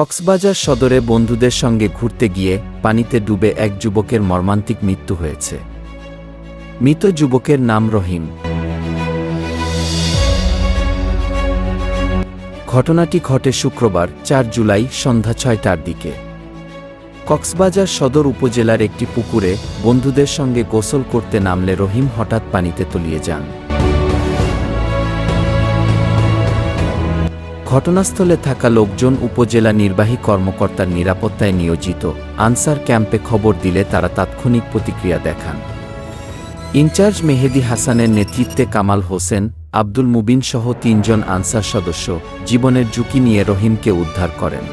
কক্সবাজার সদরে বন্ধুদের সঙ্গে ঘুরতে গিয়ে পানিতে ডুবে এক যুবকের মর্মান্তিক মৃত্যু হয়েছে। মৃত যুবকের নাম রহিম। ঘটনাটি ঘটে শুক্রবার, চার জুলাই, সন্ধ্যা ছয়টার দিকে। কক্সবাজার সদর উপজেলার একটি পুকুরে বন্ধুদের সঙ্গে গোসল করতে নামলে রহিম হঠাৎ পানিতে তলিয়ে যান। ঘটনাস্থলে থাকা লোকজন উপজেলা নির্বাহী কর্মকর্তার নিরাপত্তায় নিয়োজিত। আনসার ক্যাম্পে খবর দিলে তারা তাৎক্ষণিক প্রতিক্রিয়া দেখান। ইনচার্জ মেহেদি হাসানের নেতৃত্বে কামাল হোসেন, আব্দুল মুবিন সহ তিনজন আনসার সদস্য জীবনের ঝুঁকি নিয়ে রহিমকে উদ্ধার করেন।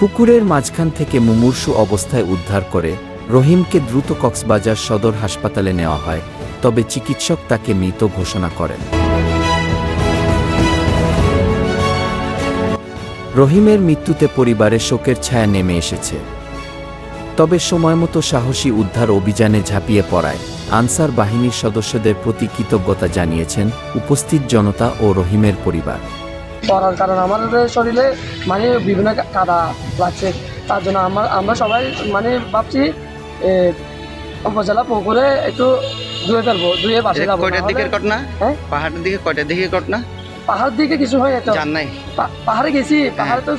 পুকুরের মাঝখান থেকে মুমূর্ষু অবস্থায় উদ্ধার করে রহিমকে দ্রুত কক্সবাজার সদর হাসপাতালে নেওয়া হয়। তবে চিকিৎসক তাকে মৃত ঘোষণা করেন। রহিমের মৃত্যুতে পরিবারে শোকের ছায়া নেমে এসেছে। তবে সময়মতো সাহসী উদ্ধার অভিযানে ঝাঁপিয়ে পড়ায়। আনসার বাহিনীর সদস্যদের প্রতি কৃতজ্ঞতা জানিয়েছেন উপস্থিত জনতা ও রহিমের পরিবার। পড়ার কারণ আমাদের শরীরে মানে বিভিন্ন কাদা লাগছে। তার জন্য আমরা আমরা সবাই মানে ভাবছি উপজেলা পুকুরে একটু কয়টার দিকের ঘটনা? হ্যাঁ? পাহাড়ের দিকে কয়টার দিকের ঘটনা? পাহাড় দিকে কিছু হয়ে জান নাই। পাহাড়ে গেছি পাহাড়ে তো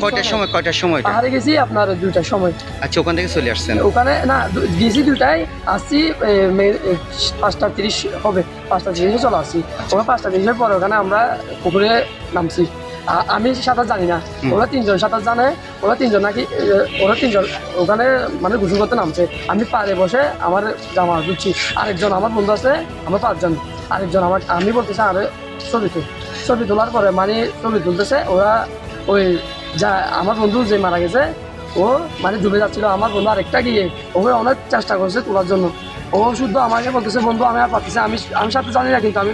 কয়টার সময় কয়টার সময় পাহাড়ে গেছি আপনার দুইটার সময়। আচ্ছা ওখান থেকে চলে আসছেন। ওখানে না দু- গেছি দুটাই আসছি এ, মে- এ, পাঁচটা তিরিশ হবে পাঁচটা তিরিশে চলে আসছি। ওখানে পাঁচটা তিরিশের পরে ওখানে আমরা পুকুরে নামছি। আমি সাঁতার জানি না। ওরা তিনজন সাঁতার জানে ওরা তিনজন নাকি ওরা তিনজন ওখানে মানে গোসল করতে নামছে। আমি পারে বসে আমার জামা ধুচ্ছি। আরেকজন আমার বন্ধু আছে আমার পাঁচজন আরেকজন আমার আমি বলতেছি আরে ছবি তুল। ছবি তোলার পরে মানে ছবি তুলতেছে ওরা ওই যা আমার বন্ধু যে মারা গেছে ও মানে ডুবে যাচ্ছিল। আমার বন্ধু আরেকটা গিয়ে ওকে অনেক চেষ্টা করছে তোলার জন্য। ও শুদ্ধ আমাকে বলতেছে বন্ধু আমি আর পারতেছি আমি আমি সাথে জানি না কিন্তু আমি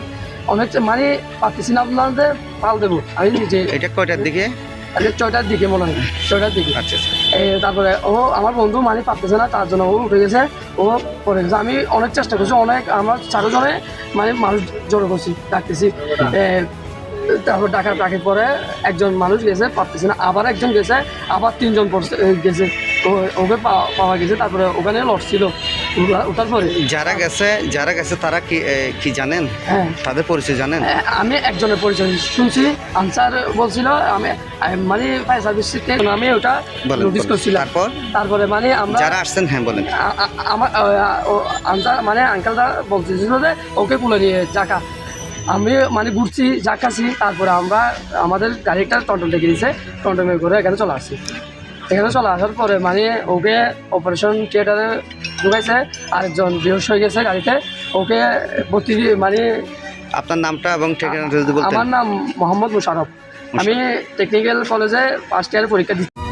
অনেক মানে পারতেছি না আপনাদের পাল দেবো। আমি নিজে এটা কয়টার দিকে? আরে ছয়টার দিকে মনে হয়। ছয়টার দিকে। আচ্ছা আচ্ছা। তারপরে ও আমার বন্ধু মানে পারতেছে না তার জন্য ও উঠে গেছে ও পড়ে গেছে। আমি অনেক চেষ্টা করছি অনেক আমার চারজনে মানে মানুষ জড়ো করছি ডাকতেছি। তারপর ডাকার ডাকে পরে একজন মানুষ গেছে পারতেছে না। আবার একজন গেছে আবার তিনজন পড়ছে গেছে। ওকে পাওয়া- পাওয়া গেছে তারপরে ওখানে লড়ছিল। ওঠার পরে? যারা গেছে যারা গেছে তারা কি কি জানেন? হ্যাঁ। তাদের পরিচয় জানেন? আমি একজনের পরিচয় শুনছি আনসার বলছিল আমি মানে ফায়ার সার্ভিস আমি ওটা নোটিস। করছিলাম। তারপর? তারপরে মানে আমরা যারা আসছেন হ্যাঁ বলেন। আমার আনসার মানে আঙ্কালটা বলতেছিল যে ওকে তুলে নিয়ে জাকা আমি মানে ঘুরছি জাকাছি তারপরে আমরা আমাদের গাড়িটা টন্টন ডেকে দিয়েছে টন্টনে করে এখানে চলে আসছি। এখানে চলে আসার পরে মানে ওকে অপারেশন থিয়েটারে ঢুকাইছে আরেকজন বেহস হয়ে গেছে গাড়িতে। ওকে ভর্তি মানে আপনার নামটা এবং ঠিকানাটা যদি বলতেন। আমার নাম মোহাম্মদ মুশারফ। আমি টেকনিক্যাল কলেজে ফার্স্ট ইয়ারে পরীক্ষা দিচ্ছি।